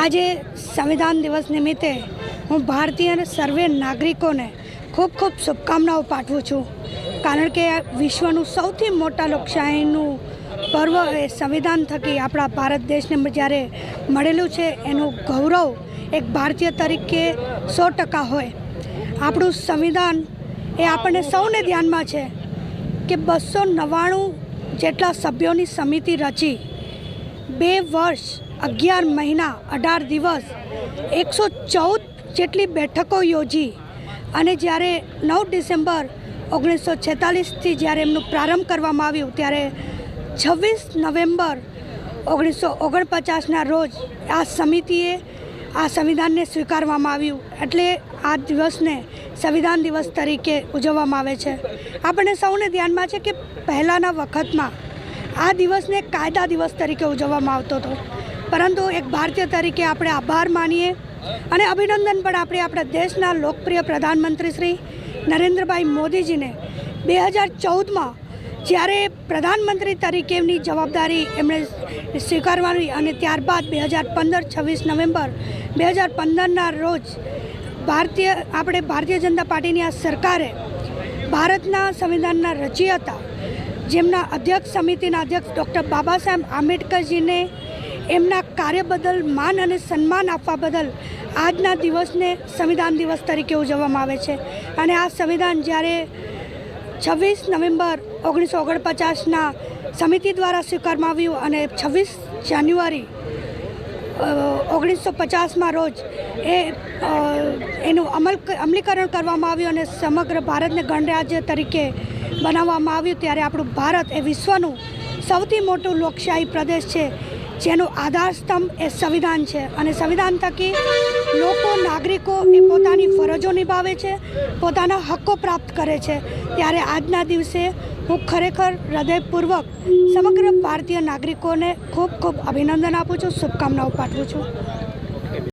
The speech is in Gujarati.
આજે સંવિધાન દિવસ નિમિત્તે હું ભારતીય અને સર્વે નાગરિકોને ખૂબ ખૂબ શુભકામનાઓ પાઠવું છું. કારણ કે વિશ્વનું સૌથી મોટા લોકશાહીનું પર્વ એ સંવિધાન થકી આપણા ભારત દેશને જ્યારે મળેલું છે, એનું ગૌરવ એક ભારતીય તરીકે સો ટકા હોય. આપણું સંવિધાન એ આપણને સૌને ધ્યાનમાં છે કે બસો નવ્વાણું જેટલા સભ્યોની સમિતિ રચી. બે વર્ષ, અગિયાર મહિના, અઢાર દિવસ, એકસો ચૌદ જેટલી બેઠકો યોજી અને જ્યારે નવ ડિસેમ્બર ઓગણીસો છેતાલીસથી જ્યારે એમનું પ્રારંભ કરવામાં આવ્યું, ત્યારે છવ્વીસ નવેમ્બર ઓગણીસો ઓગણપચાસના રોજ આ સમિતિએ આ સંવિધાનને સ્વીકારવામાં આવ્યું. એટલે આ દિવસને સંવિધાન દિવસ તરીકે ઉજવવામાં આવે છે. આપણને સૌને ધ્યાનમાં છે કે પહેલાંના વખતમાં આ દિવસને કાયદા દિવસ તરીકે ઉજવવામાં આવતો હતો. પરંતુ એક ભારતીય તરીકે આપણે આભાર માનીએ અને અભિનંદન પણ આપણે આપણા દેશના લોકપ્રિય પ્રધાનમંત્રી શ્રી નરેન્દ્રભાઈ મોદીજીને. બે હજાર ચૌદમાં જ્યારે પ્રધાનમંત્રી તરીકે એમની જવાબદારી એમણે સ્વીકારવાની અને ત્યારબાદ બે હજાર પંદર છવ્વીસ નવેમ્બર બે હજાર પંદરના રોજ ભારતીય આપણે ભારતીય જનતા પાર્ટીની આ સરકારે ભારતના સંવિધાનના રચયિતા જેમના અધ્યક્ષ સમિતિના અધ્યક્ષ ડૉક્ટર બાબા સાહેબ આંબેડકરજીને એમના કાર્ય બદલ માન અને સન્માન આપવા બદલ આજના દિવસને સંવિધાન દિવસ તરીકે ઉજવવામાં આવે છે. અને આ સંવિધાન જ્યારે છવ્વીસ નવેમ્બર ઓગણીસો ઓગણપચાસના સમિતિ દ્વારા સ્વીકારવામાં આવ્યું અને છવ્વીસ જાન્યુઆરી ઓગણીસો પચાસમાં રોજ એ એનું અમલ અમલીકરણ કરવામાં આવ્યું અને સમગ્ર ભારતને ગણરાજ્ય તરીકે બનાવવામાં આવ્યું. ત્યારે આપણું ભારત એ વિશ્વનું સૌથી મોટું લોકશાહી પ્રદેશ છે. જેનો આધાર સ્તંભ એ સંવિધાન છે. અને સંવિધાન થકી લોકો, નાગરિકો એ પોતાની ફરજો નિભાવે છે, પોતાના હક્કો પ્રાપ્ત કરે છે. ત્યારે આજના દિવસે હું ખરેખર હૃદયપૂર્વક સમગ્ર ભારતીય નાગરિકોને ખૂબ ખૂબ અભિનંદન આપું છું, શુભકામનાઓ પાઠવું છું.